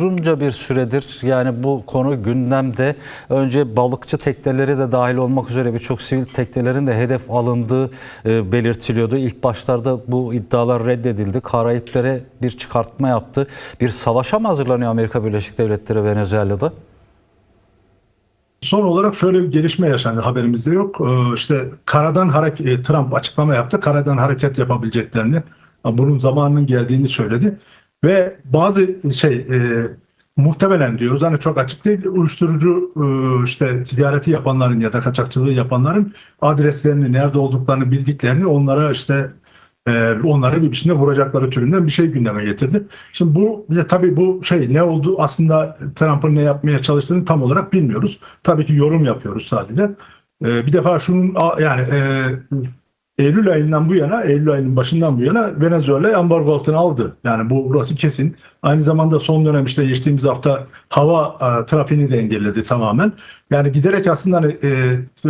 Uzunca bir süredir yani bu konu gündemde. Önce balıkçı tekneleri de dahil olmak üzere birçok sivil teknelerin de hedef alındığı e, belirtiliyordu. İlk başlarda bu iddialar reddedildi. Karayipler'e bir çıkartma yaptı. Bir savaşa mı hazırlanıyor Amerika Birleşik Devletleri Venezuela'da? Son olarak şöyle bir gelişme yaşandı haberimizde yok. Ee, İşte karadan hareket Trump açıklama yaptı. Karadan hareket yapabileceklerini, bunun zamanının geldiğini söyledi. Ve bazı şey e, muhtemelen diyoruz hani çok açık değil uyuşturucu e, işte ticareti yapanların ya da kaçakçılığı yapanların adreslerini nerede olduklarını bildiklerini onlara işte e, onları bir biçimde vuracakları türünden bir şey gündeme getirdi. Şimdi bu de tabii bu şey ne oldu aslında Trump'ın ne yapmaya çalıştığını tam olarak bilmiyoruz. Tabii ki yorum yapıyoruz sadece. E, bir defa şunun yani e, Eylül ayından bu yana, Eylül ayının başından bu yana Venezuela ambargo altına aldı. Yani bu burası kesin. Aynı zamanda son dönem işte geçtiğimiz hafta hava e, trafiğini de engelledi tamamen. Yani giderek aslında hani, e,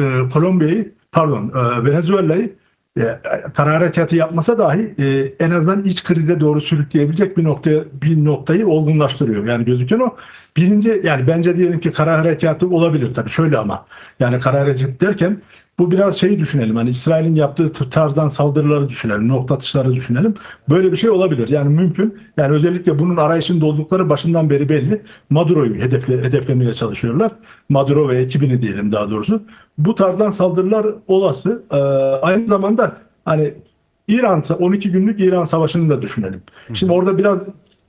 e, Kolombiya'yı pardon e, Venezuela'yı e, kara harekatı yapmasa dahi e, en azından iç krize doğru sürükleyebilecek bir noktaya bir noktayı olgunlaştırıyor. Yani gözüken o. Birinci yani bence diyelim ki kara harekatı olabilir tabii şöyle ama yani kara harekat derken bu biraz şeyi düşünelim. Hani İsrail'in yaptığı tarzdan saldırıları düşünelim. Nokta atışları düşünelim. Böyle bir şey olabilir. Yani mümkün. Yani özellikle bunun arayışında oldukları başından beri belli. Maduro'yu hedefle, hedeflemeye çalışıyorlar. Maduro ve ekibini diyelim daha doğrusu. Bu tarzdan saldırılar olası. Ee, aynı zamanda hani İran 12 günlük İran savaşını da düşünelim. Şimdi orada biraz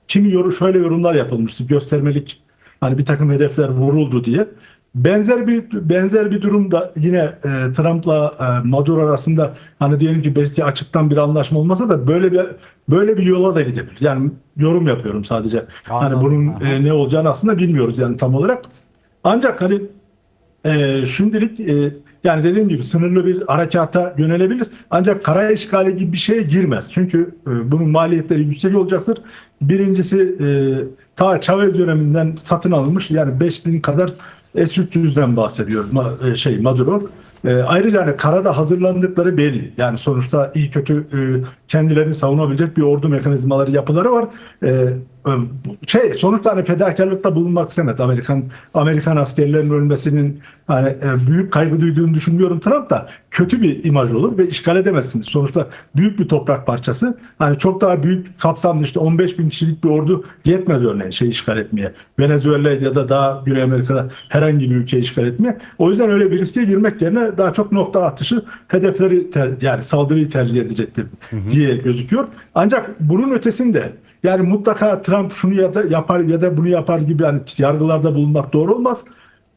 kimi yorum şöyle yorumlar yapılmıştı. Göstermelik hani bir takım hedefler vuruldu diye. Benzer bir benzer bir durumda yine e, Trump'la e, Maduro arasında hani diyelim ki belki açıktan bir anlaşma olmasa da böyle bir böyle bir yola da gidebilir. Yani yorum yapıyorum sadece. Hani Anladım. bunun Aha. e, ne olacağını aslında bilmiyoruz yani tam olarak. Ancak hani e, şimdilik e, yani dediğim gibi sınırlı bir harekata yönelebilir. Ancak kara işgali gibi bir şeye girmez. Çünkü e, bunun maliyetleri yüksek olacaktır. Birincisi e, ta Chavez döneminden satın alınmış yani 5000 kadar S-300'den bahsediyor ma- e, şey Maduro. E, ayrıca hani karada hazırlandıkları belli. Yani sonuçta iyi kötü e, kendilerini savunabilecek bir ordu mekanizmaları yapıları var. E, şey sonuçta hani fedakarlıkta bulunmak istemez. Amerikan Amerikan askerlerin ölmesinin hani e, büyük kaygı duyduğunu düşünmüyorum Trump da kötü bir imaj olur ve işgal edemezsiniz. Sonuçta büyük bir toprak parçası. Hani çok daha büyük kapsamlı işte 15 bin kişilik bir ordu yetmez örneğin şey işgal etmeye. Venezuela ya da daha Güney Amerika'da herhangi bir ülkeyi işgal etmeye. O yüzden öyle bir riske girmek yerine daha çok nokta atışı hedefleri ter- yani saldırıyı tercih edecektir diye gözüküyor. Ancak bunun ötesinde yani mutlaka Trump şunu ya da yapar ya da bunu yapar gibi yani yargılarda bulunmak doğru olmaz.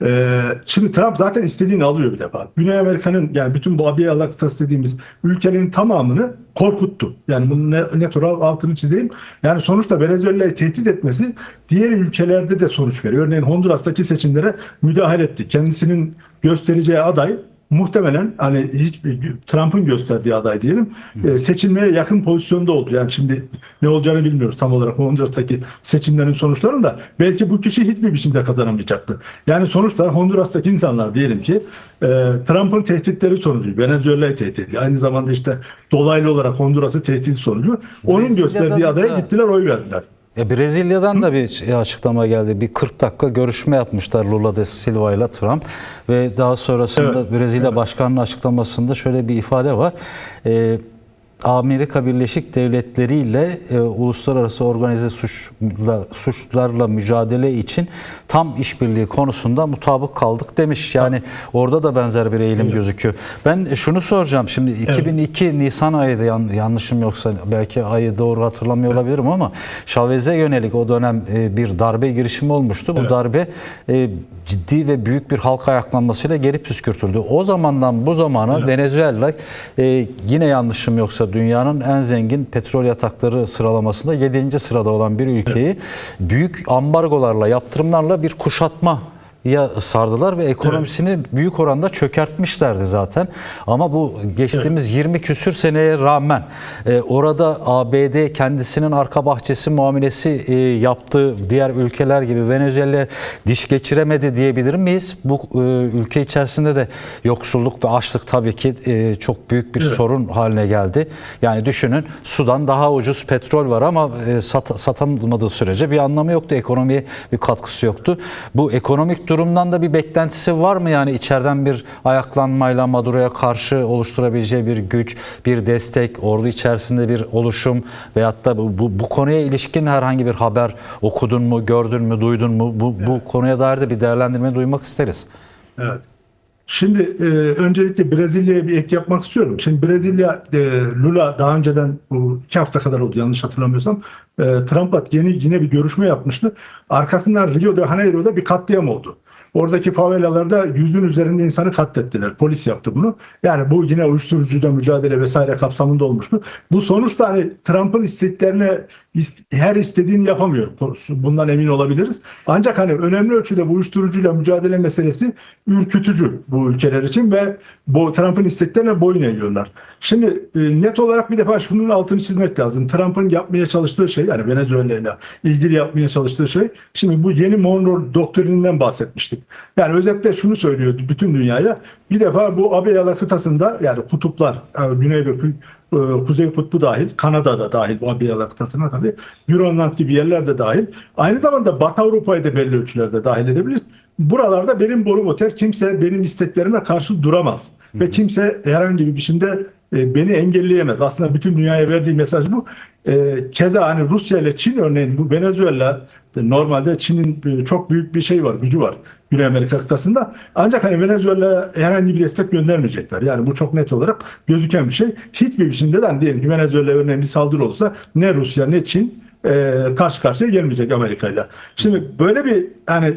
Ee, şimdi Trump zaten istediğini alıyor bir defa. Güney Amerika'nın yani bütün bu abiye kıtası dediğimiz ülkenin tamamını korkuttu. Yani bunu ne, net olarak altını çizeyim. Yani sonuçta Venezuela'yı tehdit etmesi diğer ülkelerde de sonuç veriyor. Örneğin Honduras'taki seçimlere müdahale etti. Kendisinin göstereceği aday muhtemelen hani hiç Trump'ın gösterdiği aday diyelim e, seçilmeye yakın pozisyonda oldu. Yani şimdi ne olacağını bilmiyoruz tam olarak Honduras'taki seçimlerin sonuçlarını da belki bu kişi hiçbir biçimde kazanamayacaktı. Yani sonuçta Honduras'taki insanlar diyelim ki e, Trump'ın tehditleri sonucu Venezuela'yı tehdit. Aynı zamanda işte dolaylı olarak Honduras'ı tehdit sonucu onun Brezilya'da gösterdiği adaya da- gittiler oy verdiler. E, Brezilya'dan da bir şey- açıklama geldi. Bir 40 dakika görüşme yapmışlar Lula da Silva ile Trump ve daha sonrasında Evet, Brezilya Başkanı'nın açıklamasında şöyle bir ifade var. E, Amerika Birleşik Devletleri ile e, uluslararası organize suçla, suçlarla mücadele için tam işbirliği konusunda mutabık kaldık demiş. Yani orada da benzer bir eğilim gözüküyor. Ben şunu soracağım. Şimdi 2002 Nisan ayıydı yan- yanlışım yoksa belki ayı doğru hatırlamıyor olabilirim ama Chavez'e yönelik o dönem e, bir darbe girişimi olmuştu. Bu Evet. darbe e, ciddi ve büyük bir halk ayaklanmasıyla geri püskürtüldü. O zamandan bu zamana Venezuela e, yine yanlışım yoksa dünyanın en zengin petrol yatakları sıralamasında 7. sırada olan bir ülkeyi büyük ambargolarla, yaptırımlarla bir kuşatma ya sardılar ve ekonomisini büyük oranda çökertmişlerdi zaten. Ama bu geçtiğimiz 20 küsür seneye rağmen e, orada ABD kendisinin arka bahçesi muamelesi e, yaptığı diğer ülkeler gibi Venezuela diş geçiremedi diyebilir miyiz? Bu e, ülke içerisinde de yoksulluk ve açlık tabii ki e, çok büyük bir sorun haline geldi. Yani düşünün sudan daha ucuz petrol var ama e, sat, satamadığı sürece bir anlamı yoktu. Ekonomiye bir katkısı yoktu. Bu ekonomik durumdan da bir beklentisi var mı? Yani içeriden bir ayaklanmayla Maduro'ya karşı oluşturabileceği bir güç, bir destek, ordu içerisinde bir oluşum veyahut da bu, bu, bu konuya ilişkin herhangi bir haber okudun mu, gördün mü, duydun mu? Bu, bu konuya dair de bir değerlendirme duymak isteriz. Evet. Şimdi e, öncelikle Brezilya'ya bir ek yapmak istiyorum. Şimdi Brezilya, e, Lula daha önceden bu iki hafta kadar oldu yanlış hatırlamıyorsam. E, Trump'la yeni yine bir görüşme yapmıştı. Arkasından Rio de Janeiro'da bir katliam oldu. Oradaki favelalarda yüzün üzerinde insanı katlettiler. Polis yaptı bunu. Yani bu yine uyuşturucuyla mücadele vesaire kapsamında olmuştu. Bu sonuçta hani Trump'ın isteklerine ist- her istediğini yapamıyor. Bundan emin olabiliriz. Ancak hani önemli ölçüde bu uyuşturucuyla mücadele meselesi ürkütücü bu ülkeler için ve bu Trump'ın isteklerine boyun eğiyorlar. Şimdi e, net olarak bir defa şunun altını çizmek lazım. Trump'ın yapmaya çalıştığı şey yani Venezuela ile ilgili yapmaya çalıştığı şey şimdi bu yeni Monroe doktrininden bahsetmiştik. Yani özetle şunu söylüyor bütün dünyaya. Bir defa bu Abeyala kıtasında yani kutuplar Kü- e, Kuzey Kutbu dahil, Kanada'da dahil bu Abiyala kıtasına tabii, Grönland gibi yerler de dahil. Aynı zamanda Batı Avrupa'yı da belli ölçülerde dahil edebiliriz. Buralarda benim borum oter, kimse benim isteklerime karşı duramaz. Ve kimse herhangi bir biçimde e, beni engelleyemez. Aslında bütün dünyaya verdiği mesaj bu. E, keza hani Rusya ile Çin örneğin bu Venezuela normalde Çin'in e, çok büyük bir şey var, gücü var Güney Amerika kıtasında. Ancak hani Venezuela herhangi bir destek göndermeyecekler. Yani bu çok net olarak gözüken bir şey. Hiçbir biçimde de hani diyelim ki Venezuela örneğin bir saldırı olursa ne Rusya ne Çin karşı karşıya gelmeyecek Amerika ile. Şimdi böyle bir yani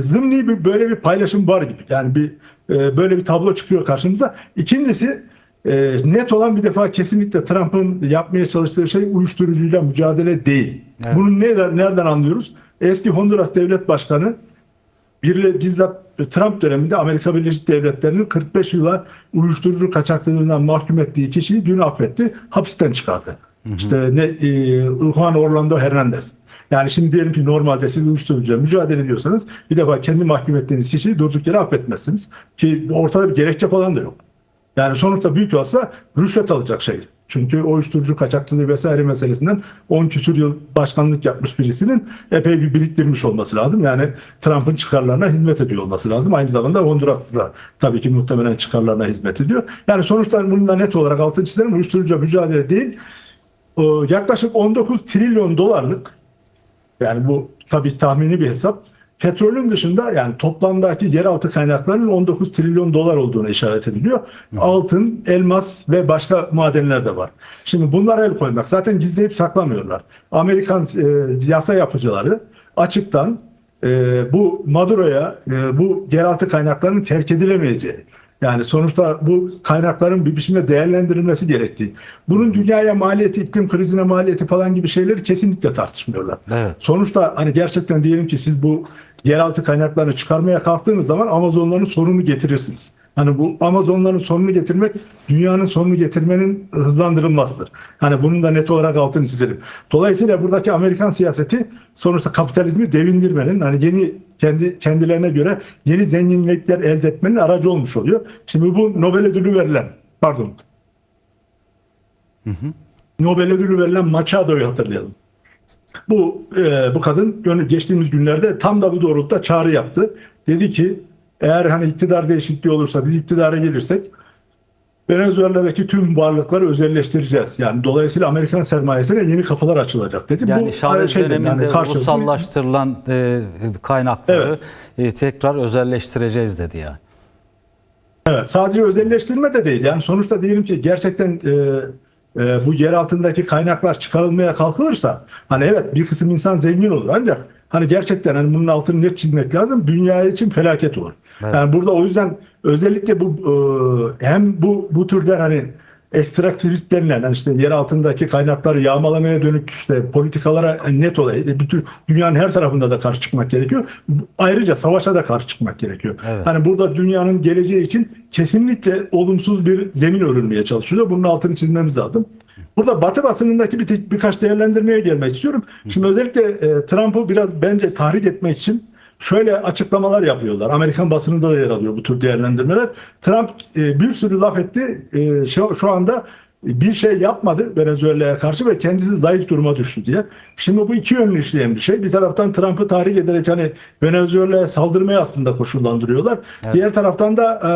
zımni bir böyle bir paylaşım var gibi. Yani bir böyle bir tablo çıkıyor karşımıza. İkincisi e, net olan bir defa kesinlikle Trump'ın yapmaya çalıştığı şey uyuşturucuyla mücadele değil. Evet. Bunu nereden, nereden anlıyoruz? Eski Honduras Devlet Başkanı bir bizzat Trump döneminde Amerika Birleşik Devletleri'nin 45 yıla uyuşturucu kaçaklığından mahkum ettiği kişiyi dün affetti, hapisten çıkardı. İşte ne e, Juan Orlando Hernandez. Yani şimdi diyelim ki normalde siz uyuşturucuyla mücadele ediyorsanız bir defa kendi mahkum ettiğiniz kişiyi durduk yere affetmezsiniz. Ki ortada bir gerekçe falan da yok. Yani sonuçta büyük olsa rüşvet alacak şey. Çünkü o uyuşturucu kaçakçılığı vesaire meselesinden 10 küsur yıl başkanlık yapmış birisinin epey bir biriktirmiş olması lazım. Yani Trump'ın çıkarlarına hizmet ediyor olması lazım. Aynı zamanda Honduras'ta tabii ki muhtemelen çıkarlarına hizmet ediyor. Yani sonuçta bunun da net olarak altını çizelim. Uyuşturucu mücadele değil. Yaklaşık 19 trilyon dolarlık yani bu tabii tahmini bir hesap. Petrolün dışında yani toplamdaki yeraltı kaynaklarının 19 trilyon dolar olduğunu işaret ediliyor. Altın, elmas ve başka madenler de var. Şimdi bunlara el koymak zaten gizleyip saklamıyorlar. Amerikan e, yasa yapıcıları açıktan e, bu Maduro'ya e, bu yeraltı kaynaklarının terk edilemeyeceği yani sonuçta bu kaynakların bir biçimde değerlendirilmesi gerektiği. Bunun dünyaya maliyeti, iklim krizine maliyeti falan gibi şeyleri kesinlikle tartışmıyorlar. Evet. Sonuçta hani gerçekten diyelim ki siz bu yeraltı kaynaklarını çıkarmaya kalktığınız zaman Amazonların sorunu getirirsiniz. Hani bu Amazonların sorunu getirmek dünyanın sorunu getirmenin hızlandırılmasıdır. Hani bunun da net olarak altını çizelim. Dolayısıyla buradaki Amerikan siyaseti sonuçta kapitalizmi devindirmenin hani yeni kendi kendilerine göre yeni zenginlikler elde etmenin aracı olmuş oluyor. Şimdi bu Nobel ödülü verilen pardon Nobel ödülü verilen Machado'yu hatırlayalım. Bu e, bu kadın geçtiğimiz günlerde tam da bu doğrultuda çağrı yaptı. Dedi ki eğer hani iktidar değişikliği olursa biz iktidara gelirsek Venezuela'daki tüm varlıkları özelleştireceğiz. Yani dolayısıyla Amerikan sermayesine yeni kapılar açılacak dedi. Yani Bu Chavez şeyden, döneminde yani ulusallaştırılan e, kaynakları e, tekrar özelleştireceğiz dedi yani. Evet, sadece özelleştirme de değil. Yani sonuçta diyelim ki gerçekten e, e, bu yer altındaki kaynaklar çıkarılmaya kalkılırsa hani evet bir kısım insan zengin olur ancak hani gerçekten hani bunun altını net çizmek lazım. Dünya için felaket olur. Evet. Yani burada o yüzden özellikle bu e, hem bu bu türden hani ekstraktivist denilen yani işte yer altındaki kaynakları yağmalamaya dönük işte politikalara net olay e, bütün dünyanın her tarafında da karşı çıkmak gerekiyor. Ayrıca savaşa da karşı çıkmak gerekiyor. Evet. Hani burada dünyanın geleceği için kesinlikle olumsuz bir zemin örülmeye çalışılıyor. Bunun altını çizmemiz lazım. Burada Batı basınındaki bir birkaç değerlendirmeye gelmek istiyorum. Şimdi özellikle e, Trump'ı biraz bence tahrik etmek için şöyle açıklamalar yapıyorlar. Amerikan basınında da yer alıyor bu tür değerlendirmeler. Trump e, bir sürü laf etti. E, şu, şu anda bir şey yapmadı Venezuela'ya karşı ve kendisi zayıf duruma düştü diye. Şimdi bu iki yönlü işleyen bir şey. Bir taraftan Trump'ı tahrik ederek hani Venezuela'ya saldırmaya aslında koşullandırıyorlar. Diğer taraftan da e,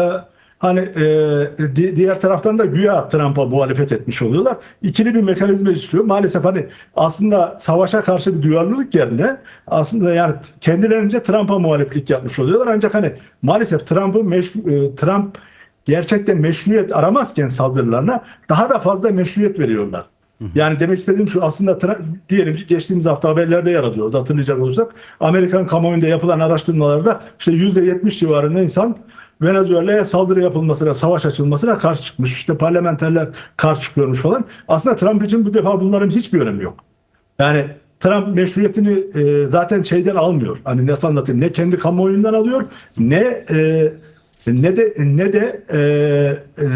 hani e, di- diğer taraftan da güya Trump'a muhalefet etmiş oluyorlar. İkili bir mekanizma istiyor. Maalesef hani aslında savaşa karşı bir duyarlılık yerine aslında yani kendilerince Trump'a muhalefetlik yapmış oluyorlar. Ancak hani maalesef Trump'ı meşru, e, Trump gerçekten meşruiyet aramazken saldırılarına daha da fazla meşruiyet veriyorlar. Yani demek istediğim şu aslında diyelim ki geçtiğimiz hafta haberlerde yer alıyordu hatırlayacak olursak. Amerikan kamuoyunda yapılan araştırmalarda işte %70 civarında insan Venezuela'ya saldırı yapılmasına, savaş açılmasına karşı çıkmış. İşte parlamenterler karşı çıkıyormuş falan. Aslında Trump için bu defa bunların hiçbir önemi yok. Yani Trump meşruiyetini e, zaten şeyden almıyor. Hani nasıl anlatayım? Ne kendi kamuoyundan alıyor, ne e, ne de ne de e, e,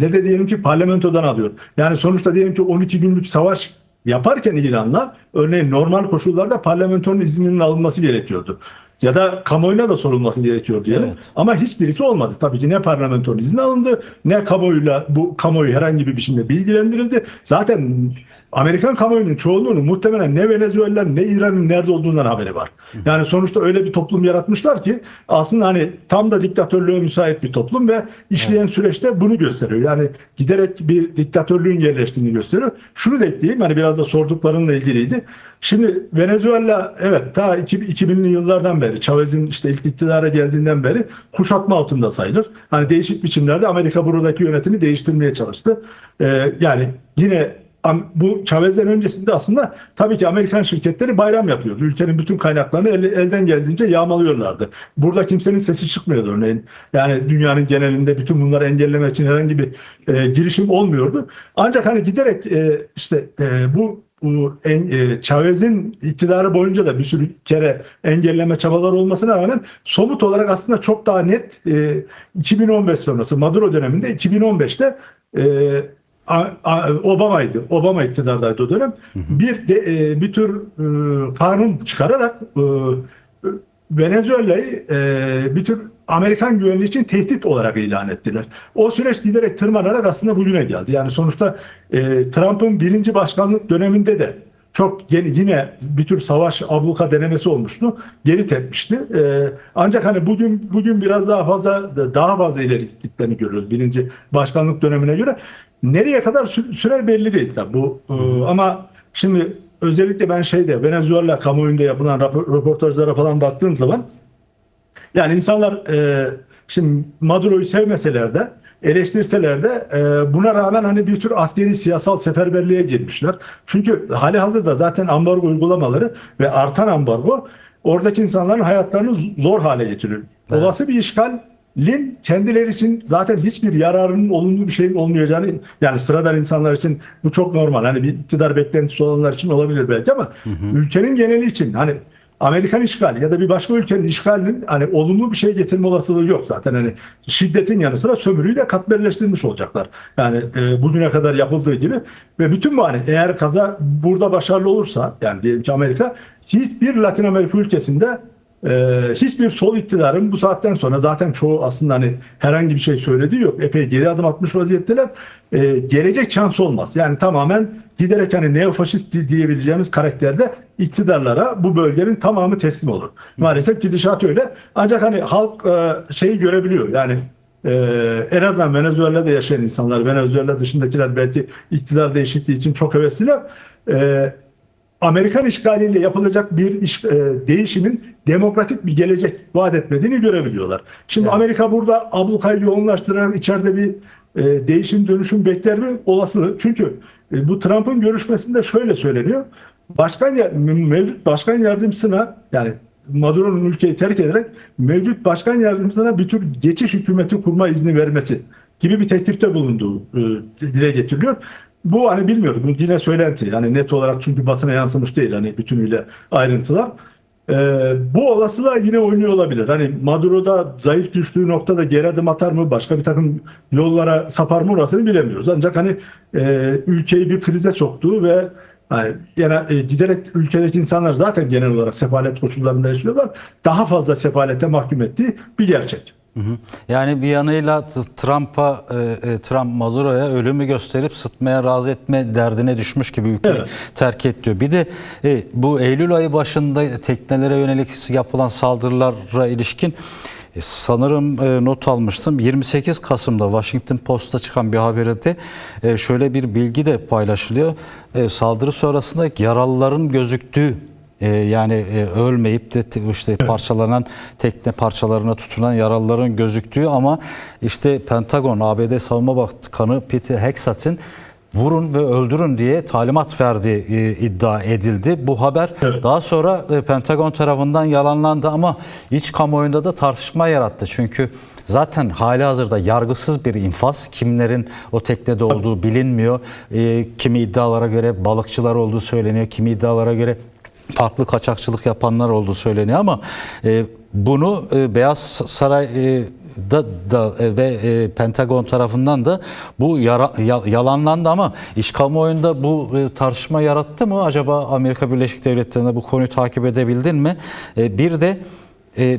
ne de diyelim ki parlamentodan alıyor. Yani sonuçta diyelim ki 12 günlük savaş yaparken İran'la örneğin normal koşullarda parlamentonun izninin alınması gerekiyordu. Ya da kamuoyuna da sorulması gerekiyor diyelim. Evet. Ama hiçbirisi olmadı. Tabii ki ne parlamentonun izni alındı ne kamuoyuyla bu kamuoyu herhangi bir biçimde bilgilendirildi. Zaten Amerikan kamuoyunun çoğunluğunun muhtemelen ne Venezuela'nın ne İran'ın nerede olduğundan haberi var. Yani sonuçta öyle bir toplum yaratmışlar ki aslında hani tam da diktatörlüğe müsait bir toplum ve işleyen süreçte bunu gösteriyor. Yani giderek bir diktatörlüğün yerleştiğini gösteriyor. Şunu da ekleyeyim hani biraz da sorduklarınla ilgiliydi. Şimdi Venezuela evet ta 2000'li yıllardan beri Chavez'in işte ilk iktidara geldiğinden beri kuşatma altında sayılır. Hani değişik biçimlerde Amerika buradaki yönetimi değiştirmeye çalıştı. Ee, yani yine bu Chavez'den öncesinde aslında tabii ki Amerikan şirketleri bayram yapıyordu. Ülkenin bütün kaynaklarını el- elden geldiğince yağmalıyorlardı. Burada kimsenin sesi çıkmıyordu örneğin. Yani dünyanın genelinde bütün bunları engellemek için herhangi bir e, girişim olmuyordu. Ancak hani giderek e, işte e, bu bu en, e, Chavez'in iktidarı boyunca da bir sürü kere engelleme çabaları olmasına rağmen somut olarak aslında çok daha net e, 2015 sonrası Maduro döneminde 2015'te e, Obama'ydı. Obama iktidardaydı o dönem. Bir de, e, bir tür e, kanun çıkararak e, Venezuela'yı e, bir tür Amerikan güvenliği için tehdit olarak ilan ettiler. O süreç giderek tırmanarak aslında bugüne geldi. Yani sonuçta e, Trump'ın birinci başkanlık döneminde de çok yeni, yine bir tür savaş abluka denemesi olmuştu. Geri tepmişti. E, ancak hani bugün bugün biraz daha fazla daha fazla ileri gittiklerini görüyoruz birinci başkanlık dönemine göre. Nereye kadar sü- sürer belli değil tabii bu. E, ama şimdi özellikle ben şeyde Venezuela kamuoyunda yapılan röportajlara falan baktığım zaman yani insanlar e, şimdi Maduro'yu sevmeseler de eleştirseler de e, buna rağmen hani bir tür askeri siyasal seferberliğe girmişler. Çünkü hali hazırda zaten ambargo uygulamaları ve artan ambargo oradaki insanların hayatlarını zor hale getiriyor. Olası bir işgalin kendileri için zaten hiçbir yararının olumlu bir şeyin olmayacağını yani sıradan insanlar için bu çok normal. Hani bir iktidar beklentisi olanlar için olabilir belki ama ülkenin geneli için hani Amerikan işgali ya da bir başka ülkenin işgalinin hani olumlu bir şey getirme olasılığı yok zaten. Hani şiddetin yanı sıra sömürüyü de katmerleştirmiş olacaklar. Yani e, bugüne kadar yapıldığı gibi ve bütün bu hani eğer kaza burada başarılı olursa yani diyelim ki Amerika hiçbir Latin Amerika ülkesinde e, hiçbir sol iktidarın bu saatten sonra zaten çoğu aslında hani herhangi bir şey söylediği yok. Epey geri adım atmış vaziyetteler. E, gelecek şansı olmaz. Yani tamamen giderek hani neofaşist di- diyebileceğimiz karakterde iktidarlara bu bölgenin tamamı teslim olur. Maalesef gidişat öyle. Ancak hani halk e, şeyi görebiliyor. Yani e, en azından Venezuela'da yaşayan insanlar, Venezuela dışındakiler belki iktidar değişikliği için çok hevesliler. E, Amerikan işgaliyle yapılacak bir iş, e, değişimin demokratik bir gelecek vaat etmediğini görebiliyorlar. Şimdi Evet. Amerika burada ablukayı yoğunlaştırarak içeride bir e, değişim dönüşüm bekler mi? Olasılık. Çünkü e, bu Trump'ın görüşmesinde şöyle söyleniyor. Başkan mevcut başkan yardımcısına yani Maduro'nun ülkeyi terk ederek mevcut başkan yardımcısına bir tür geçiş hükümeti kurma izni vermesi gibi bir teklifte bulunduğu e, dile getiriliyor. Bu hani bilmiyorum. Bu yine söylenti. Yani net olarak çünkü basına yansımış değil. Hani bütünüyle ayrıntılar. Ee, bu olasılığa yine oynuyor olabilir. Hani Maduro'da zayıf düştüğü noktada geri adım atar mı? Başka bir takım yollara sapar mı? Orasını bilemiyoruz. Ancak hani e, ülkeyi bir krize soktuğu ve hani yine e, giderek ülkedeki insanlar zaten genel olarak sefalet koşullarında yaşıyorlar. Daha fazla sefalete mahkum ettiği bir gerçek. Hı hı. Yani bir yanıyla Trump'a, e, e, Trump Maduro'ya ölümü gösterip sıtmaya razı etme derdine düşmüş gibi ülkeyi Evet. terk et diyor. Bir de e, bu Eylül ayı başında teknelere yönelik yapılan saldırılara ilişkin e, sanırım e, not almıştım. 28 Kasım'da Washington Post'ta çıkan bir haberde e, şöyle bir bilgi de paylaşılıyor. E, Saldırı sonrasında yaralıların gözüktüğü e, yani e, ölmeyip de te- işte parçalanan tekne parçalarına tutunan yaralıların gözüktüğü ama işte Pentagon ABD Savunma Bakanı Peter Hegseth'in vurun ve öldürün diye talimat verdiği e, iddia edildi. Bu haber Evet. daha sonra e, Pentagon tarafından yalanlandı ama iç kamuoyunda da tartışma yarattı. Çünkü zaten hali hazırda yargısız bir infaz. Kimlerin o teknede olduğu bilinmiyor. E, kimi iddialara göre balıkçılar olduğu söyleniyor. Kimi iddialara göre farklı kaçakçılık yapanlar olduğu söyleniyor ama e, bunu e, Beyaz Saray e, da, da e, ve e, Pentagon tarafından da bu yara, ya- yalanlandı ama iş kamuoyunda bu e, tartışma yarattı mı? Acaba Amerika Birleşik Devletleri'nde bu konuyu takip edebildin mi? E, bir de e,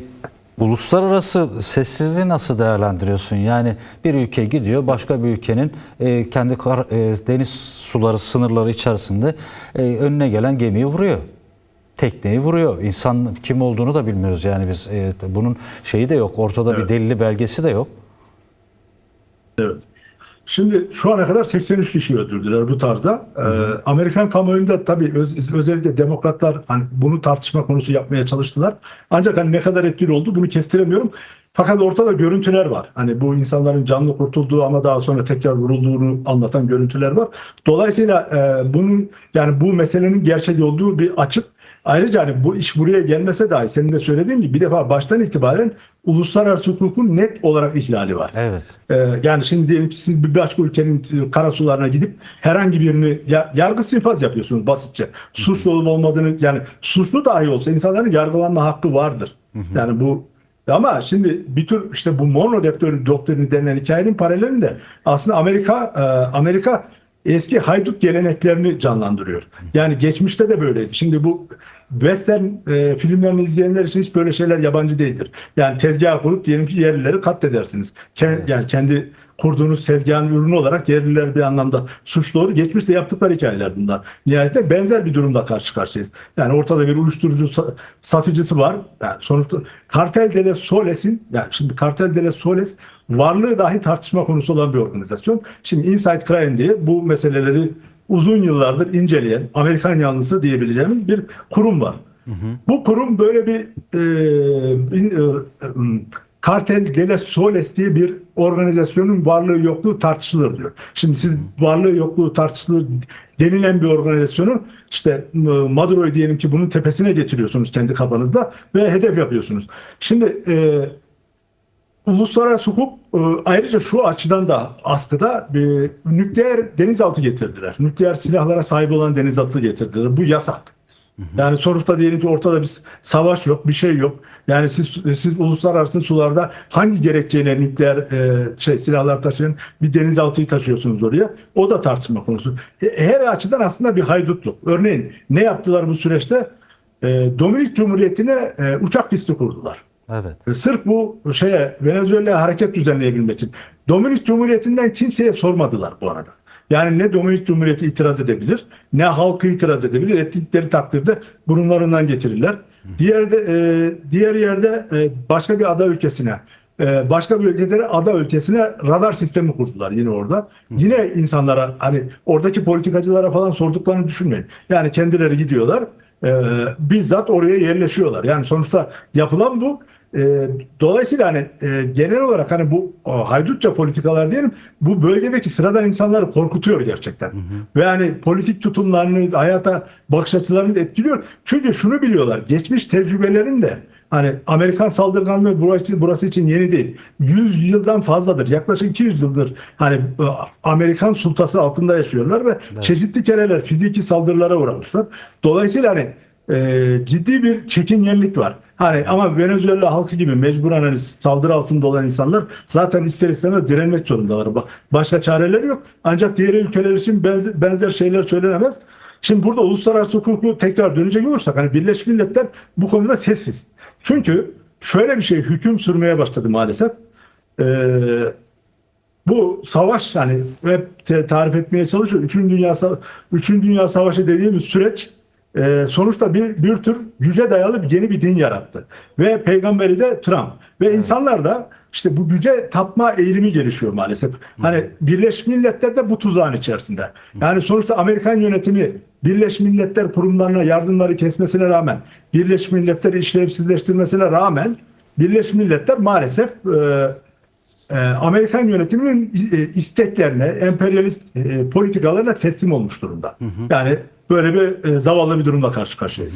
uluslararası sessizliği nasıl değerlendiriyorsun? Yani bir ülke gidiyor başka bir ülkenin e, kendi kar- e, deniz suları sınırları içerisinde e, önüne gelen gemiyi vuruyor tekneyi vuruyor. İnsan kim olduğunu da bilmiyoruz yani biz. E, bunun şeyi de yok. Ortada bir Evet. delili belgesi de yok. Evet. Şimdi şu ana kadar 83 kişi öldürdüler bu tarzda. Ee, Amerikan kamuoyunda tabii öz- özellikle demokratlar hani bunu tartışma konusu yapmaya çalıştılar. Ancak hani ne kadar etkili oldu bunu kestiremiyorum. Fakat ortada görüntüler var. Hani bu insanların canlı kurtulduğu ama daha sonra tekrar vurulduğunu anlatan görüntüler var. Dolayısıyla e, bunun yani bu meselenin gerçek olduğu bir açık. Ayrıca hani bu iş buraya gelmese dahi senin de söylediğin gibi bir defa baştan itibaren uluslararası hukukun net olarak ihlali var. Evet. Ee, yani şimdi diyelim ki siz bir başka ülkenin karasularına gidip herhangi birini ya, yargı infaz yapıyorsunuz basitçe. Suçlu olup olmadığını yani suçlu dahi olsa insanların yargılanma hakkı vardır. Yani bu ama şimdi bir tür işte bu doktrini, doktrini denilen hikayenin paralelinde aslında Amerika e, Amerika eski haydut geleneklerini canlandırıyor. Yani geçmişte de böyleydi. Şimdi bu western e, filmlerini izleyenler için hiç böyle şeyler yabancı değildir. Yani tezgah kurup diyelim ki yerlileri katledersiniz. Ken- Yani kendi kurduğunuz tezgahın ürünü olarak yerliler bir anlamda suçlu. Geçmişte yaptıkları hikayeler bunlar. Nihayetinde benzer bir durumda karşı karşıyayız. Yani ortada bir uyuşturucu sa- satıcısı var. Yani sonuçta Kartel de Soles'in yani şimdi Kartel de Soles varlığı dahi tartışma konusu olan bir organizasyon. Şimdi Inside Crime diye bu meseleleri uzun yıllardır inceleyen Amerikan yanlısı diyebileceğimiz bir kurum var. Bu kurum böyle bir e, bir, e, e, Kartel de la Soles diye bir organizasyonun varlığı yokluğu tartışılır diyor. Şimdi siz varlığı yokluğu tartışılır denilen bir organizasyonu işte e, Maduro'yu diyelim ki bunun tepesine getiriyorsunuz kendi kafanızda ve hedef yapıyorsunuz. Şimdi e, Uluslararası hukuk ayrıca şu açıdan da askıda bir nükleer denizaltı getirdiler. Nükleer silahlara sahip olan denizaltı getirdiler. Bu yasak. Yani sonuçta diyelim ki ortada bir savaş yok, bir şey yok. Yani siz siz uluslararası sularda hangi gerekçeyle nükleer e, şey silahlar taşıyan bir denizaltıyı taşıyorsunuz oraya? O da tartışma konusu. E, Her açıdan aslında bir haydutluk. Örneğin ne yaptılar bu süreçte? E, Dominik Cumhuriyeti'ne e, uçak pisti kurdular. Evet. E, Sırf bu şeye Venezuela'ya hareket düzenleyebilmek için. Dominik Cumhuriyeti'nden kimseye sormadılar bu arada. Yani ne Dominik Cumhuriyeti itiraz edebilir, ne halkı itiraz edebilir. Ettikleri takdirde burunlarından getirirler. Diğer de, e, diğer yerde e, başka bir ada ülkesine, e, başka bir ülkede ada ülkesine radar sistemi kurdular yine orada. Yine insanlara hani oradaki politikacılara falan sorduklarını düşünmeyin. Yani kendileri gidiyorlar, e, bizzat oraya yerleşiyorlar. Yani sonuçta yapılan bu. E, dolayısıyla hani e, genel olarak hani bu o, haydutça politikalar diyelim bu bölgedeki sıradan insanları korkutuyor gerçekten. Ve hani politik tutumlarını, hayata bakış açılarını da etkiliyor. Çünkü şunu biliyorlar. Geçmiş tecrübelerin de Hani Amerikan saldırganlığı burası, burası için yeni değil. 100 yıldan fazladır. Yaklaşık 200 yıldır hani e, Amerikan sultası altında yaşıyorlar ve çeşitli kereler fiziki saldırılara uğramışlar. Dolayısıyla hani e, ciddi bir çekingenlik var. Hani ama Venezuela halkı gibi mecburen hani saldırı altında olan insanlar zaten ister istemez direnmek zorundalar. Ba- Başka çareleri yok. Ancak diğer ülkeler için benzer, benzer şeyler söylenemez. Şimdi burada uluslararası hukuku tekrar dönecek olursak hani Birleşmiş Milletler bu konuda sessiz. Çünkü şöyle bir şey hüküm sürmeye başladı maalesef. Ee, bu savaş yani hep tarif etmeye çalışıyor. Üçüncü Dünya, Üçüncü Dünya Savaşı dediğimiz süreç e, sonuçta bir, bir tür güce dayalı bir yeni bir din yarattı. Ve peygamberi de Trump. Ve insanlar da işte bu güce tapma eğilimi gelişiyor maalesef. Hani Birleşmiş Milletler de bu tuzağın içerisinde. Yani sonuçta Amerikan yönetimi Birleşmiş Milletler kurumlarına yardımları kesmesine rağmen, Birleşmiş Milletleri işlevsizleştirmesine rağmen Birleşmiş Milletler maalesef e, e, Amerikan yönetiminin e, isteklerine, emperyalist e, politikalarına teslim olmuş durumda. Yani böyle bir e, zavallı bir durumla karşı karşıyayız.